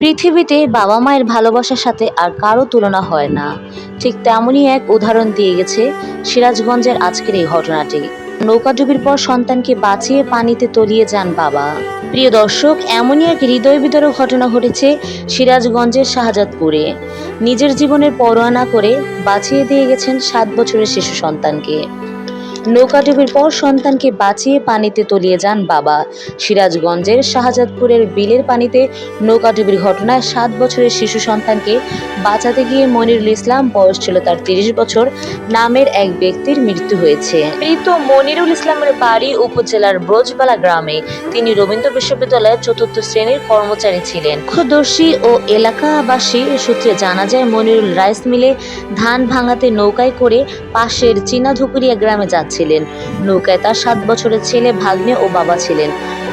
পৃথিবীতে বাবা মায়ের ভালোবাসার সাথে আর কারও তুলনা হয় না। ঠিক তেমনই এক উদাহরণ দিয়ে গেছে সিরাজগঞ্জের আজকের এই ঘটনাটি। নৌকাডুবির পর সন্তানকে বাঁচিয়ে পানিতে তলিয়ে যান বাবা। প্রিয় দর্শক, এমনই এক হৃদয় বিতরক ঘটনা ঘটেছে সিরাজগঞ্জের শাহজাদপুরে। নিজের জীবনের পরোয়া না করে বাঁচিয়ে দিয়ে গেছেন সাত বছরের শিশু সন্তানকে। নৌকাডুবির পর সন্তানকে বাঁচিয়ে পানিতে তলিয়ে যান বাবা। সিরাজগঞ্জের শাহজাদপুরের বিলের পানিতে নৌকাডুবির ঘটনায় সাত বছরের শিশু সন্তানকে বাঁচাতে গিয়ে মনিরুল ইসলাম, বয়স ছিল তার তিরিশ বছর, নামের এক ব্যক্তির মৃত্যু হয়েছে। মৃত মনিরুল ইসলামের বাড়ি উপজেলার ব্রজবালা গ্রামে। তিনি রবীন্দ্র বিশ্ববিদ্যালয়ের চতুর্থ শ্রেণির কর্মচারী ছিলেন। প্রত্যক্ষদর্শী ও এলাকাবাসী সূত্রে জানা যায়, মনিরুল রাইস মিলে ধান ভাঙাতে নৌকায় করে পাশের চীনাধুকুরিয়া গ্রামে যাচ্ছিলেন নৌকায় তার সাত বছরের ছেলে ভাগ্নে ও বাবা ছিলেন।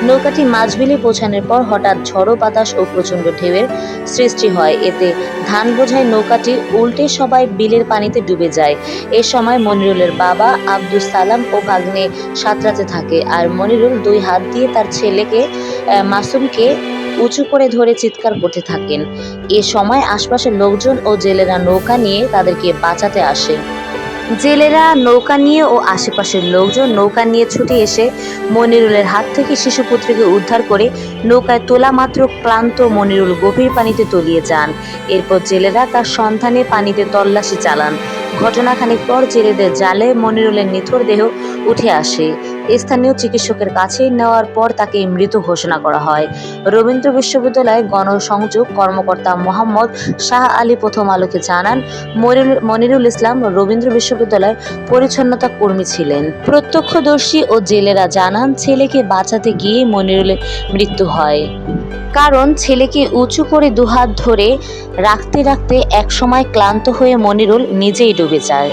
নৌকাটি মাঝবিলে পৌঁছানোর পর হঠাৎ ঝড়ো বাতাস ও প্রচণ্ড ঢেউয়ের সৃষ্টি হয়। এতে ধান বোঝাই নৌকাটি উল্টে সবাই বিলের পানিতে ডুবে যায়। এ সময় মনিরুলের বাবা আব্দুল সালাম ও ভাগ্নে সাঁতরাতে থাকে আর মনিরুল দুই হাত দিয়ে তার ছেলেকে মাসুমকে উঁচু করে ধরে চিৎকার করতে থাকেন। এ সময় আশপাশের লোকজন ও জেলেরা নৌকা নিয়ে তাদেরকে বাঁচাতে আসে। জেলেরা নৌকা নিয়ে ও আশেপাশের লোকজন নৌকা নিয়ে ছুটে এসে মনিরুলের হাত থেকে শিশুপুত্রকে উদ্ধার করে নৌকায় তোলা মাত্র ক্লান্ত মনিরুল গভীর পানিতে তলিয়ে যান। এরপর জেলেরা তার সন্ধানে পানিতে তল্লাশি চালান। ঘটনাখানিক পর জেলেদের জালে মনিরুলের নিথর দেহ উঠে আসে। স্থানীয় চিকিৎসকের কাছে নেওয়ার পর তাকে মৃত ঘোষণা করা হয়। রবীন্দ্র বিশ্ববিদ্যালয় গণসংযোগ কর্মকর্তা মোহাম্মদ শাহ আলী প্রথম আলোকে জানান, মনিরুল- ইসলাম রবীন্দ্র বিশ্ববিদ্যালয় পরিচ্ছন্নতা কর্মী ছিলেন। প্রত্যক্ষদর্শী ও জেলেরা জানান, ছেলেকে বাঁচাতে গিয়ে মনিরুলের মৃত্যু হয়। কারণ ছেলেকে উঁচু করে দুহাত ধরে রাখতে রাখতে একসময় ক্লান্ত হয়ে মনিরুল নিজেই ডুবে যায়।